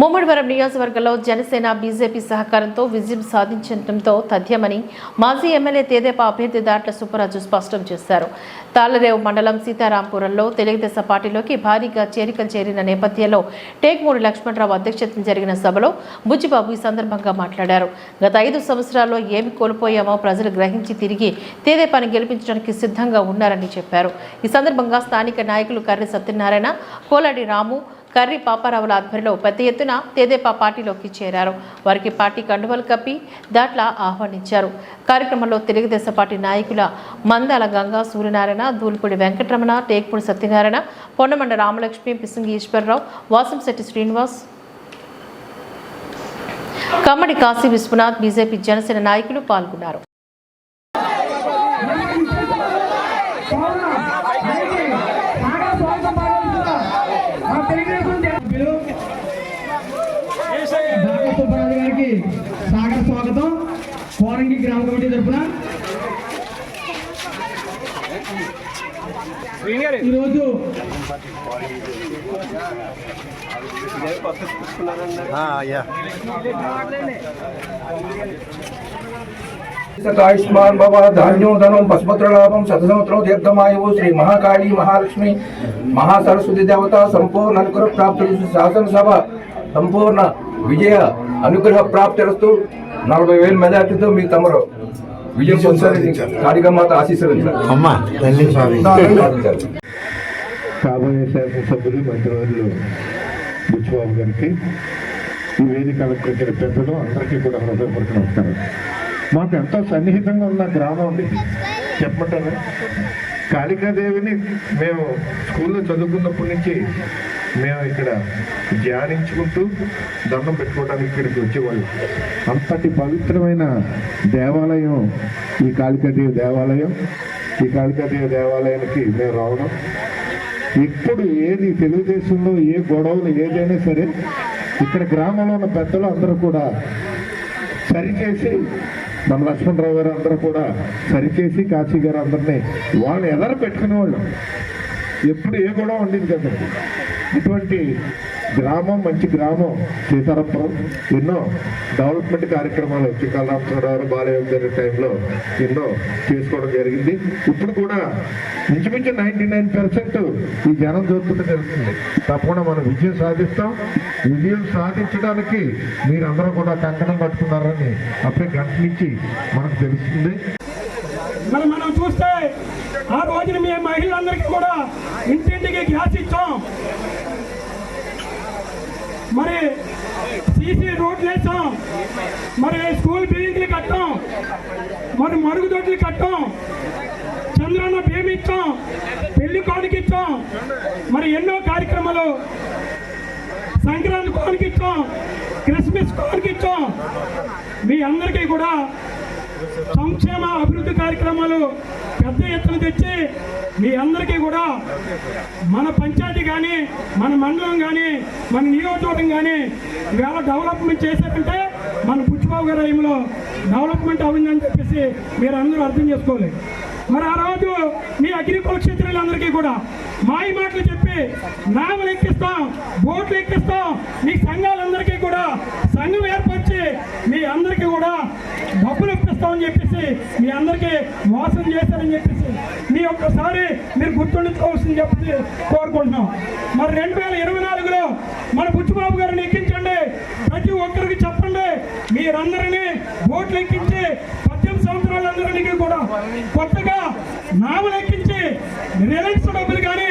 ముమ్మడివరం నియోజకవర్గంలో జనసేన బీజేపీ సహకారంతో విజయం సాధించడంతో తథ్యమని మాజీ ఎమ్మెల్యే తేదేపా అభ్యర్థి దాట్ల సుబ్బరాజు స్పష్టం చేశారు. తాళరేవు మండలం సీతారాంపురంలో తెలుగుదేశం పార్టీలోకి భారీగా చేరికలు చేరిన నేపథ్యంలో టేక్మూడి లక్ష్మణరావు అధ్యక్షతన జరిగిన సభలో బుజ్జిబాబు ఈ సందర్భంగా మాట్లాడారు. గత ఐదు సంవత్సరాల్లో ఏమి కోల్పోయామో ప్రజలు గ్రహించి తిరిగి తేదేపాను గెలిపించడానికి సిద్ధంగా ఉన్నారని చెప్పారు. ఈ సందర్భంగా స్థానిక నాయకులు కర్రి సత్యనారాయణ కోలాడి రాము కర్రి పాపారావుల ఆధ్వర్యంలో పెద్ద ఎత్తున తెదేపా పార్టీలోకి చేరారు. వారికి పార్టీ కండువలు కప్పి దాట్ల ఆహ్వానించారు. కార్యక్రమంలో తెలుగుదేశం పార్టీ నాయకుల మందాల గంగా సూర్యనారాయణ దూల్పూడి వెంకటరమణ టేక్పూడి సత్యనారాయణ పొన్నమండ రామలక్ష్మి పిసింగి ఈశ్వరరావు వాసంశెట్టి శ్రీనివాస్ కమ్మడి కాశీ విశ్వనాథ్ బీజేపీ జనసేన నాయకులు పాల్గొన్నారు. సుబ్బరాజు గారికి సాగర స్వాగతం. కోరంగి గ్రామ కమిటీ తరఫున. ఈరోజు ఆయుష్మాన్ భవ ధాన్యోధనం పశుపత్రలాభం శతసంవత్సరం దీర్ఘమాయువు శ్రీ మహాకాళి మహాలక్ష్మి మహాసరస్వతి దేవత సంపూర్ణ అనుగ్రహ ప్రాప్తి శాసనసభ సంపూర్ణ విజయ అనుగ్రహ ప్రాప్తిరస్తూ నలభై వేల మెజార్టీతో మీ తమరు విజయం పొందాలని కాళికమాత ఆశీస్సులు అమ్మా తల్లి స్వామి కాబోయే శాసనసభ్యులు మంత్రివర్యులు బుచ్చిబాబు గారికి ఈ వేదిక అలంకరించిన పెద్దలు అందరికీ కూడా హృదయపూర్వక నమస్కారం మాకు ఎంతో సన్నిహితంగా ఉన్న గ్రామం చెప్పటం చెప్పమంటారా? కాళికాదేవిని మేము స్కూల్లో చదువుకున్నప్పటి నుంచి మేము ఇక్కడ ధ్యానించుకుంటూ దండం పెట్టుకోవడానికి ఇక్కడికి వచ్చేవాళ్ళు. అంతటి పవిత్రమైన దేవాలయం ఈ కాళికాదేవి దేవాలయం. ఈ కాళికాదేవి దేవాలయానికి మేము రావడం. ఇప్పుడు ఏది తెలుగుదేశంలో ఏ గొడవలు ఏదైనా సరే ఇక్కడ గ్రామంలో ఉన్న పెద్దలు అందరూ కూడా సరిచేసి మన లక్ష్మణరావు గారు అందరూ కూడా సరిచేసి కాశీ గారు అందరినీ వాళ్ళని ఎదర పెట్టుకునేవాళ్ళు ఎప్పుడు ఏ గొడవ ఉండేది కదండి. ఇటువంటి గ్రామం మంచి గ్రామం సీతారాపురం ఎన్నో డెవలప్మెంట్ కార్యక్రమాలు చిక్కాలరామచంద్రరావు బాలయోగ గారి టైంలో ఎన్నో చేసుకోవడం జరిగింది. ఇప్పుడు కూడా ఇంచుమించు నైంటీ నైన్ పర్సెంట్ ఈ జనం దొరుకుతుంది జరుగుతుంది. తప్పకుండా మనం విజయం సాధిస్తాం. విజయం సాధించడానికి మీరందరూ కూడా కంకణం కట్టుకున్నారని అప్పుడే గంట నుంచి మనకు తెలుస్తుంది. మరి మనం చూస్తే ఆ రోజున మీ మహిళలందరికీ కూడా ఇంటింటికి గ్యాస్ ఇచ్చాం. మరి సీసీ రోడ్లు వేసాం మరి స్కూల్ బిల్డింగ్లు కట్టాం. మరి మరుగుదొడ్లు కట్టాం. చంద్రన్న భీమి ఇచ్చాం. పెళ్ళి కానుక ఇచ్చాం. మరి ఎన్నో కార్యక్రమాలు. సంక్రాంతి కానుక ఇచ్చాం. క్రిస్మస్ కానుక ఇచ్చాం. మీ అందరికీ కూడా సంక్షేమ అభివృద్ధి కార్యక్రమాలు పెద్ద ఎత్తున తెచ్చి మీ అందరికీ కూడా మన పంచాయతీ కానీ మన మండలం కానీ మన నియోజకవర్గం కానీ ఇవాళ డెవలప్మెంట్ చేసేటంటే మన పుచ్చిబాబు గారి టైంలో డెవలప్మెంట్ అయిందని చెప్పేసి మీరు అందరూ అర్థం చేసుకోవాలి. మరి ఆ రోజు మీ అగ్రికుల క్షేత్రులందరికీ కూడా మాయ మాటలు చెప్పి నామలు ఎక్కిస్తాం బోట్లు ఎక్కిస్తాం మీ సంఘాలందరికీ కూడా సంఘం ఏర్పరిచి మీ అందరికీ కూడా డబ్బులు ఇప్పిస్తామని చెప్పేసి మీ అందరికీ మోసం చేశారని చెప్పేసి మీ ఒక్కసారి మీరు గుర్తుంచుకోవాల్సింది చెప్పేసి కోరుకుంటున్నాం. మరి రెండు వేల ఇరవై నాలుగులో మన బుచ్చిబాబు గారిని ఎక్కించండి. ప్రతి ఒక్కరికి చెప్పండి. మీరందరినీ ఓట్లు ఎక్కించి పద్దెనిమిది సంవత్సరాలందరికీ కూడా కొత్తగా నామలు ఎక్కించి రిలయన్స్ డబ్బులు కానీ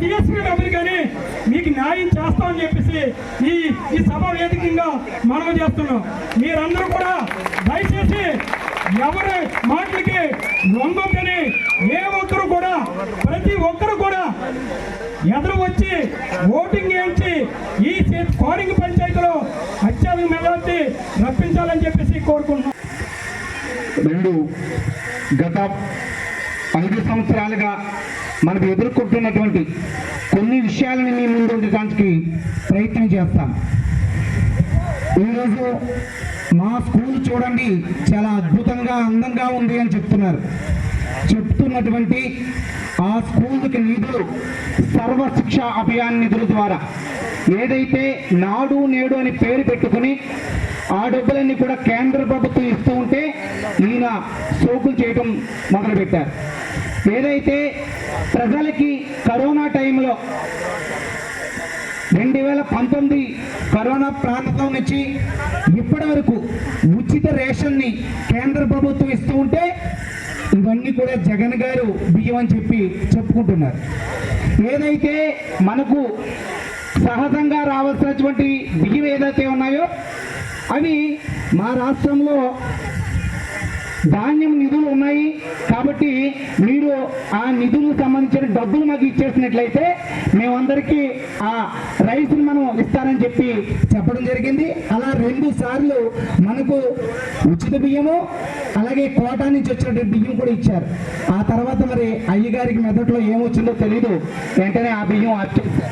జిఎస్పీ డబ్బులు కానీ మీకు న్యాయం చేస్తామని చెప్పేసి ఈ ఈ సభ వేదికగా మనం చేస్తున్నాం. మీరందరూ కూడా దయచేసి ఎవరి మాటలకి లొంగొద్దని ఏ ఒక్కరు కూడా ప్రతి ఒక్కరు కూడా ఎదురు వచ్చి ఓటింగ్ వేయించి ఈ సే- కోరింగ్ పంచాయతీలో అత్యధిక మెజార్టీ రప్పించాలని చెప్పేసి కోరుకుంటున్నాం. రెండు గత ఐదు సంవత్సరాలుగా మనం ఎదుర్కొంటున్నటువంటి కొన్ని విషయాలను మీ ముందు ఉండటానికి ప్రయత్నం చేస్తాం. ఈరోజు మా స్కూల్ చూడండి చాలా అద్భుతంగా అందంగా ఉంది అని చెప్తున్నారు. చెప్తున్నటువంటి ఆ స్కూల్కి నిధులు సర్వ శిక్ష అభియాన్ నిధుల ద్వారా. ఏదైతే నాడు నేడు అని పేరు పెట్టుకుని ఆ డబ్బులన్నీ కూడా కేంద్ర ప్రభుత్వం ఇస్తూ ఉంటే ఈయన సోకులు చేయటం మొదలుపెట్టారు. ఏదైతే ప్రజలకి కరోనా టైంలో రెండు వేల పంతొమ్మిది కరోనా ప్రాంతం నుంచి ఇప్పటి వరకు ఉచిత రేషన్ని కేంద్ర ప్రభుత్వం ఇస్తూ ఉంటే ఇవన్నీ కూడా జగన్ గారు బియ్యం అని చెప్పి చెప్పుకుంటున్నారు. ఏదైతే మనకు సహజంగా రావాల్సినటువంటి బియ్యం ఏదైతే ఉన్నాయో అవి మా రాష్ట్రంలో ధాన్యం నిధులు ఉన్నాయి కాబట్టి మీరు ఆ నిధులకు సంబంధించిన డబ్బులు మాకు ఇచ్చేసినట్లయితే మేమందరికీ ఆ రైస్ని మనం ఇస్తారని చెప్పి చెప్పడం జరిగింది. అలా రెండు సార్లు మనకు ఉచిత బియ్యము అలాగే కోటా నుంచి వచ్చినటువంటి బియ్యం కూడా ఇచ్చారు. ఆ తర్వాత మరి అయ్యగారికి మెదట్లో ఏమొచ్చిందో తెలియదు వెంటనే ఆ బియ్యం ఆఫ్ చేశారు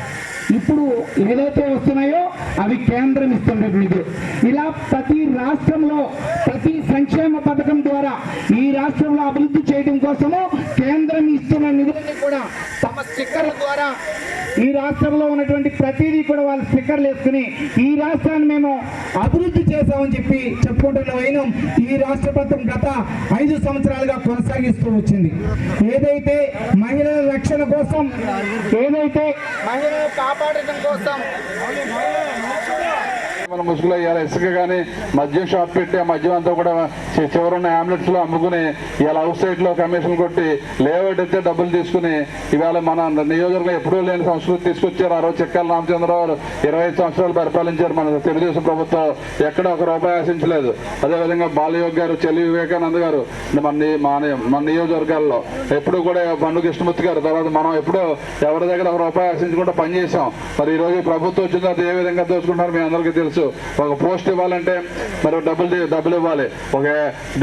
ఇప్పుడు ఏదైతే వస్తున్నాయో అవి కేంద్రం ఇస్తున్నటువంటిది ఇలా ప్రతి రాష్ట్రంలో ప్రతి సంక్షేమ పథకం ద్వారా ఈ రాష్ట్రంలో అభివృద్ధి చేయడం కోసము కేంద్రం ఇస్తున్న నిధులని కూడా తమ స్టిక్కర్ల ద్వారా ఈ రాష్ట్రంలో ఉన్నటువంటి ప్రతిదీ కూడా వాళ్ళు స్టిక్కర్లు వేసుకుని ఈ రాష్ట్రాన్ని మేము అభివృద్ధి చేశామని చెప్పి చెప్పుకుంటున్న వైనం ఈ రాష్ట్ర ప్రభుత్వం గత ఐదు సంవత్సరాలుగా కొనసాగిస్తూ వచ్చింది. ఏదైతే మహిళల రక్షణ కోసం ఏదైతే మహిళల కాపాడటం కోసం. మన ముసుగులో ఇవాళ ఇసుక కానీ మద్యం షాప్ పెట్టి ఆ మద్యం అంతా కూడా చివరున్న లో అమ్ముకుని ఇవాళ అవుట్ సైడ్లో కమిషన్ కొట్టి లేఅవుట్ అయితే డబ్బులు తీసుకుని ఇవాళ మన నియోజకవర్గంలో ఎప్పుడూ లేని సంస్కృతి తీసుకొచ్చారు. ఆ రోజు చెక్కల రామచంద్రరావు ఇరవై సంవత్సరాలు పరిపాలించారు మన తెలుగుదేశం ప్రభుత్వం. ఎక్కడ ఒక రూపాయి ఆశించలేదు. అదేవిధంగా బాలయోగ్ గారు చెల్లి వివేకానంద గారు మన మన నియోజకవర్గాల్లో ఎప్పుడు కూడా బండు కృష్ణమూర్తి గారు తర్వాత మనం ఎప్పుడూ ఎవరి దగ్గర ఒక రూపాయి ఆశించకుండా పనిచేసాం మరి ఈ రోజు ప్రభుత్వం వచ్చిన తర్వాత ఏ విధంగా దోచుకుంటున్నారో మీ అందరికీ తెలుసు. ఒక పోస్ట్ ఇవ్వాలంటే మరి డబ్బులు డబ్బులు ఇవ్వాలి. ఒక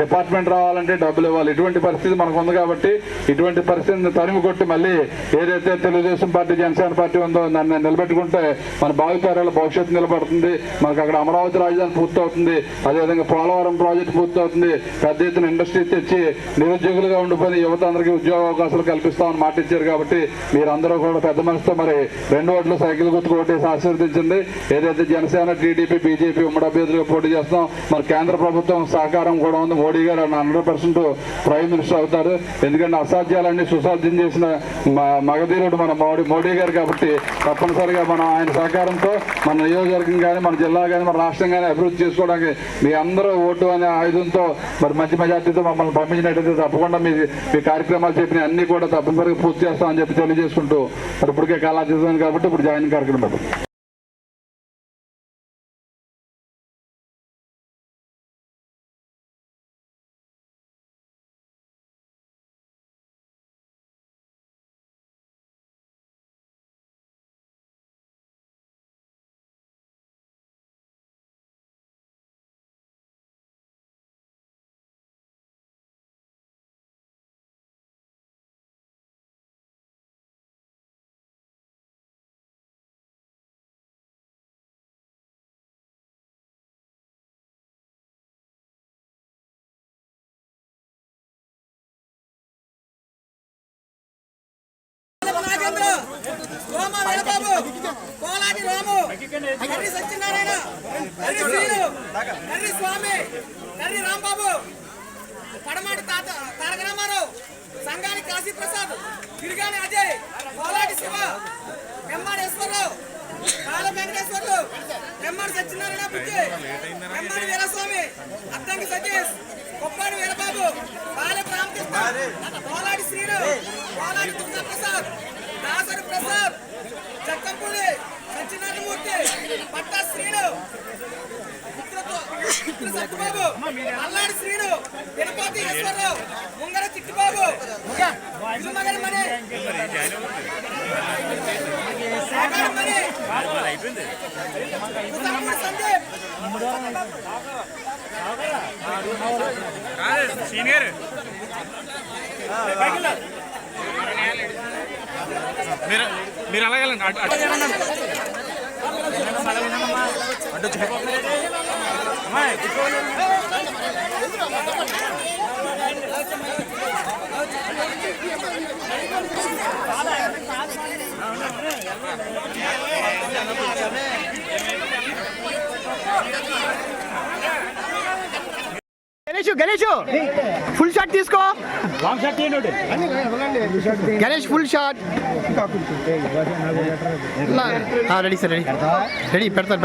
డిపార్ట్మెంట్ రావాలంటే డబ్బులు ఇవ్వాలి. ఇటువంటి పరిస్థితి మనకు ఉంది కాబట్టి ఇటువంటి పరిస్థితిని తరిమి కొట్టి మళ్ళీ ఏదైతే తెలుగుదేశం పార్టీ జనసేన పార్టీ ఉందో దాన్ని నిలబెట్టుకుంటే మన భావితరాల భవిష్యత్తు నిలబడుతుంది. మనకు అక్కడ అమరావతి రాజధాని పూర్తవుతుంది. అదేవిధంగా పోలవరం ప్రాజెక్టు పూర్తవుతుంది. పెద్ద ఎత్తున ఇండస్ట్రీ తెచ్చి నిరుద్యోగులుగా ఉండిపోయిన యువత అందరికీ ఉద్యోగ అవకాశాలు కల్పిస్తామని మాట ఇచ్చారు కాబట్టి మీరందరూ కూడా పెద్ద మనసుతో మరి రెండు ఓట్లు సైకిల్ గుర్తుకు ఓటేసి ఆశీర్వదించండి. ఏదైతే జనసేన టీడీపీ బీజేపీ ఉమ్మడి అభ్యర్థులుగా పోటీ చేస్తాం. మరి కేంద్ర ప్రభుత్వం సహకారం కూడా ఉంది. మోడీ గారు హండ్రెడ్ పర్సెంట్ ప్రైమ్ మినిస్టర్ అవుతారు. ఎందుకంటే అసాధ్యాలన్నీ సుసాధ్యం చేసిన మ- మగధీరుడు మన మోడీ మోడీ గారు కాబట్టి తప్పనిసరిగా మనం ఆయన సహకారంతో మన నియోజకవర్గం కానీ మన జిల్లా కానీ మన రాష్ట్రం కానీ అభివృద్ధి చేసుకోవడానికి మీ అందరూ ఓటు అనే ఆయుధంతో మరి మంచి మెజార్టీతో మమ్మల్ని పంపించినట్టయితే తప్పకుండా మీ మీ కార్యక్రమాలు చెప్పిన అన్ని కూడా తప్పనిసరిగా పూర్తి చేస్తామని చెప్పి తెలియజేసుకుంటూ మరి ఇప్పటికే కళాతీతం కాబట్టి ఇప్పుడు జాయిన్ కార్యక్రమం రాజేంద్ర! సోమ వీరబాబు! కోలాటి రాము! కర్రి సత్యనారాయణ! కర్రి శ్రీను! కర్రి స్వామి! కర్రి రాంబాబు! పడమాటి తాత తారక రామారావు సంగాని కాశీ ప్రసాద్! తిరిగాని అజయ్! కోలాటి శివ! వెంబాడేశ్వరరావు కాల వెంకటేశ్వర్లు! వెంబాడి సత్యనారాయణ బుద్ధి వెంబాడి వీరస్వామి! అద్దంకి సతీష్! కొప్పాడి వీరబాబు! బాలెపు రామకృష్ణ! కోలాటి శ్రీను! కోలాటి దుర్గా ప్రసాద్ దాసరి ప్రసాద్ చక్కంపూడి సత్యనారాయణమూర్తి పట్టా శ్రీను సత్యబాబు అల్లాడి శ్రీను తిరుపతి ఈశ్వరరావు ముంగర చిట్టిబాబు మణి సందీప్. మీరు మీరు అలాగే వెళ్ళండి. గణేష్ గణేష్ ఫుల్ షాట్ తీసుకో Ganesh full shot ready sir ready ready పెడతాను.